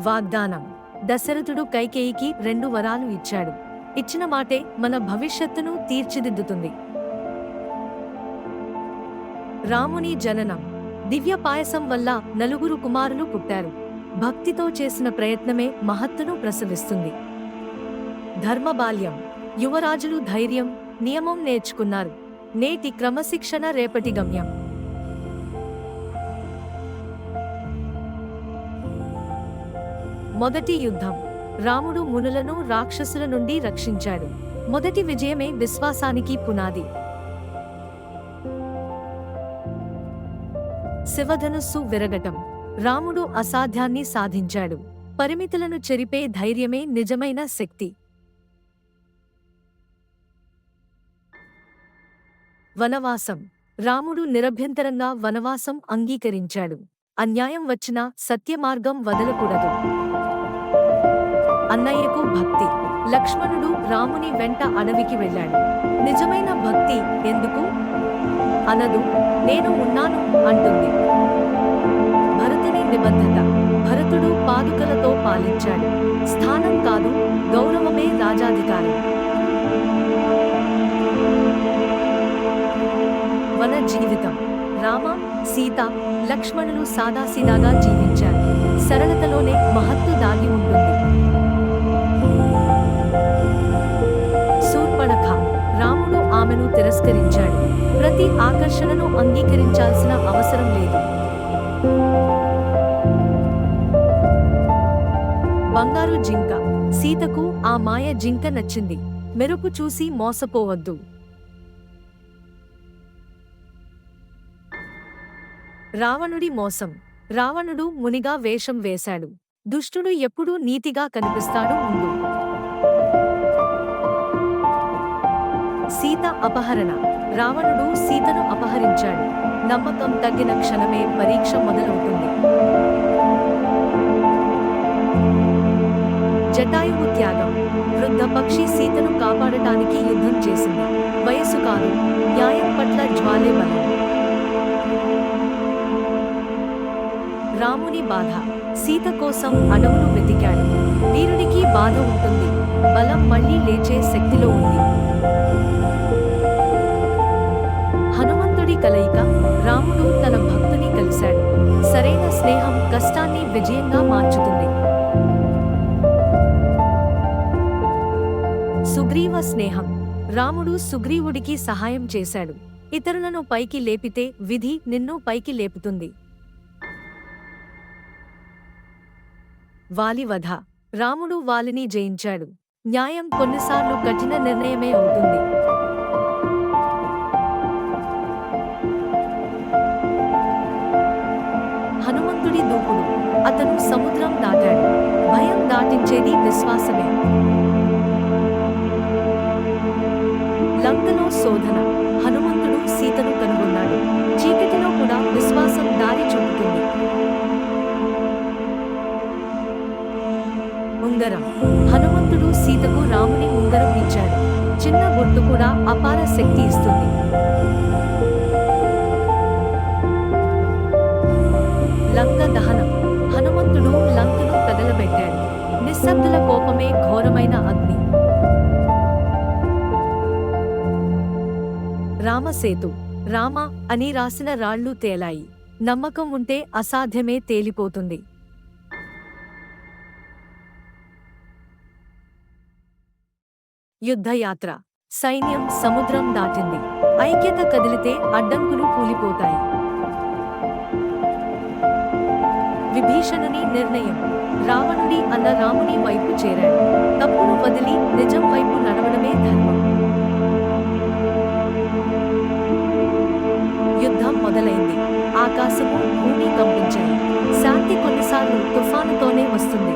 వాగ్దానం. దశరథుడు కైకేయికి రెండు వరాలు ఇచ్చాడు. ఇచ్చిన మాటే మన భవిష్యత్తును తీర్చిదిద్దుతుంది. రాముని జననం. దివ్య పాయసం వల్ల నలుగురు కుమారులు పుట్టారు. భక్తితో చేసిన ప్రయత్నమే మహత్తును ప్రసవిస్తుంది. ధర్మబాల్యం. యువరాజులు ధైర్యం నియమం నేర్చుకున్నారు. నేటి క్రమశిక్షణ రేపటి గమ్యం. మొదటి యుద్ధం. రాముడు మునులను రాక్షసుల నుండి రక్షించాడు. మొదటి విజయమే విశ్వాసానికి పునాది. శివధనుస్సు విరగటం. రాముడు అసాధ్యాన్ని సాధించాడు. పరిమితులను చెరిపే ధైర్యమే నిజమైన శక్తి. వనవాసం. రాముడు నిరభ్యంతరంగా వనవాసం అంగీకరించాడు. అన్యాయం వచ్చినా సత్యమార్గం వదలకూడదు. అన్నయ్యకు భక్తి. లక్ష్మణుడు రాముని వెంట అడవికి వెళ్ళాడు. నిజమైన భక్తి ఎందుకు? అనదు నేను ఉన్నాను అంటుంది. భరతుని నిబద్ధత. భరతుడు పాదుకలతో పాలించాడు. స్థానం కాదు గౌరవమే రాజాధికారం. వన జీవితం రామ సీత లక్ష్మణులు సాదాసీదాగా జీవించారు. సరళతలోనే మహత్తు దాగి ఉంటుంది ఆమెను తిరస్కరించాడు. ప్రతి ఆకర్షణను అంగీకరించాల్సిన అవసరం లేదు. బంగారు జింక. సీతకు ఆ మాయ జింక నచ్చింది. మెరుపు చూసి మోసపోవద్దు. రావణుడి మోసం. రావణుడు మునిగా వేషం వేశాడు. దుష్టుడు ఎప్పుడూ నీతిగా కనిపిస్తాడు ముందు. సీత అపహరణ. రావణుడు సీతను అపహరించాడు. నమ్మకం తగ్గిన క్షణమే పరీక్ష మొదలవుతుంది. జటాయువు త్యాగం. వృద్ధ పక్షి సీతను కాపాడటానికి యుద్ధం చేసింది. వయసు కాదు. న్యాయం పట్ల జ్వాలే బలం. రాముని బాధ. సీత కోసం అడవులు వెతికాడు. వీరునికి బాధ ఉంటుంది. బలం మళ్ళీ లేచే శక్తిలో ఉంది. కలయిక రాముడు తన భక్తుని కలిశాడు. సరైన స్నేహం కష్టాన్ని విజయంగా మార్చుతుంది. సుగ్రీవ స్నేహం. రాముడు సుగ్రీవుడికి సహాయం చేశాడు. ఇతరులను పైకి లేపితే విధి నిన్ను పైకి లేపుతుంది. వాలివధ. రాముడు వాలిని జయించాడు. న్యాయం కొన్నిసార్లు కఠిన నిర్ణయమే అవుతుంది. హనుమంతుడి దూకుడు అతను సముద్రం దాటాడు. భయం దాటించేది విశ్వాసమే. లంకలో శోధన. హనుమంతుడు సీతను కనుగొన్నాడు. చీకటిలో కూడా విశ్వాసం దారి చూపుతుంది. ఉంగరం హనుమంతుడు సీతకు రాముని ఉంగరం ఇచ్చాడు చిన్న గుర్తు కూడా అపార శక్తి ఇస్తుంది. రామసేతు రామ అని రాసిన రాళ్ళు తేలాయి. నమ్మకం ఉంటే అసాధ్యమే తేలిపోతుంది. యుద్ధయాత్ర సైన్యం సముద్రం దాటింది. ఐక్యత కదిలితే అడ్డంకులు కూలిపోతాయి. విభీషణుని నిర్ణయం. రావణుడి అన్న రాముని వైపు చేరాడు. తప్పును వదిలి నిజం వైపు నడవడమే ధర్మం. ఆకాశము భూమి కంపించాయి శాంతి కొన్నిసార్లు తుఫానుతోనే వస్తుంది.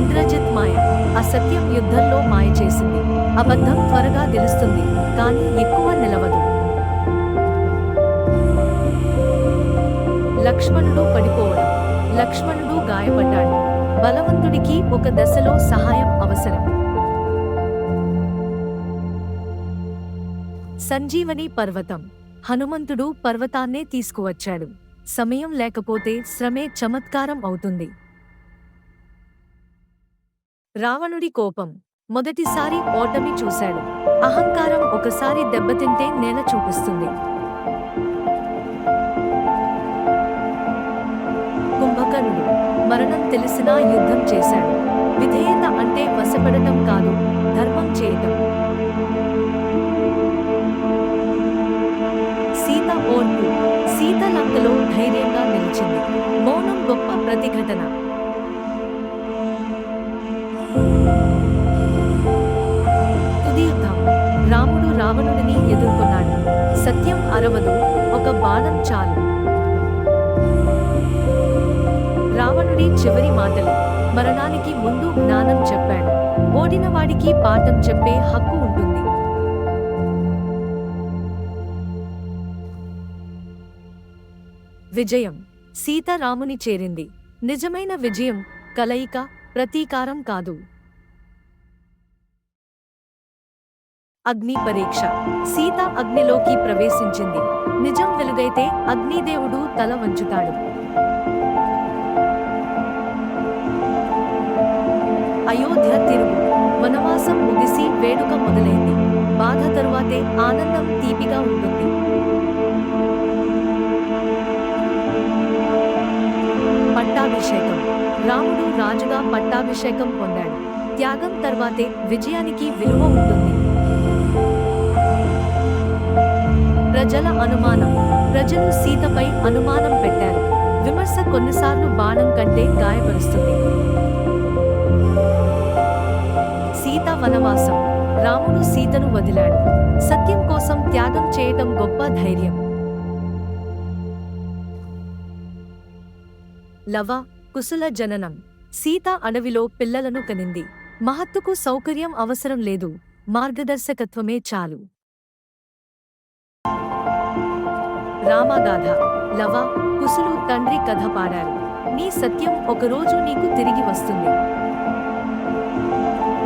ఇంద్రజిత్ మాయ అసత్యం యుద్ధంలో మాయ చేసింది. అబద్ధం త్వరగా తెలుస్తుంది కానీ ఎక్కువ నిలవదు. లక్ష్మణుడు పడిపోవడం లక్ష్మణుడు గాయపడ్డాడు. బలవంతుడికి ఒక దశలో సహాయం అవసరం. సంజీవని పర్వతం. హనుమంతుడు పర్వతాన్నే తీసుకువచ్చాడు. సమయం లేకపోతే శ్రమే చమత్కారం అవుతుంది. రావణుడి కోపం. మొదటిసారి ఓటమి చూశాడు. అహంకారం ఒకసారి దెబ్బతింటే నేల చూపిస్తుంది. కుంభకర్ణుడు మరణం తెలిసినా యుద్ధం చేశాడు. విధేయత అంటే వశపడటం కాదు ధర్మం చేయటం. సీత ధైర్యంగా నిలిచింది. మౌనం గొప్ప ప్రతిఘటన. తుది రాముడు రావణుడిని ఎదుర్కొన్నాడు. సత్యం అరవదు. ఒక బాణం చాలు. రావణుడి చివరి మాటలు. మరణానికి ముందు జ్ఞానం చెప్పాడు. ఓడిన వాడికి పాఠం చెప్పే హక్కు విజయం. సీత రాముని చేరింది. నిజమైన విజయం కలయిక ప్రతీకారం కాదు. అగ్ని పరీక్ష సీత అగ్నిలోకి ప్రవేశించింది. నిజం వెలుగైతే అగ్నిదేవుడు తల వంచుతాడు. అయోధ్య తిరుగు. వనవాసం ముగిసి వేడుక మొదలైంది. బాధ తరువాతే ఆనందం తీపిగా ఉంటుంది. రాముడు రాజుగా పట్టాభిషేకం పొందాడు. త్యాగం తర్వాతే విజయానికి విలువ ఉంటుంది. ప్రజల అనుమానం. ప్రజలు సీతపై అనుమానం పెట్టారు. విమర్శ కొన్నిసార్లు బాణం కంటే గాయపరుస్తుంది. సీత వనవాసం. రాముడు సీతను వదిలాడు. సత్యం కోసం త్యాగం చేయటం గొప్ప ధైర్యం. లవ కుశల జననం. సీత అడవిలో పిల్లలను కనింది. మహత్తుకు సౌకర్యం అవసరం లేదు. మార్గదర్శకత్వమే చాలు. రామగాథ. లవ కుసులు తండ్రి కథ పాడారు. నీ సత్యం ఒకరోజు నీకు తిరిగి వస్తుంది.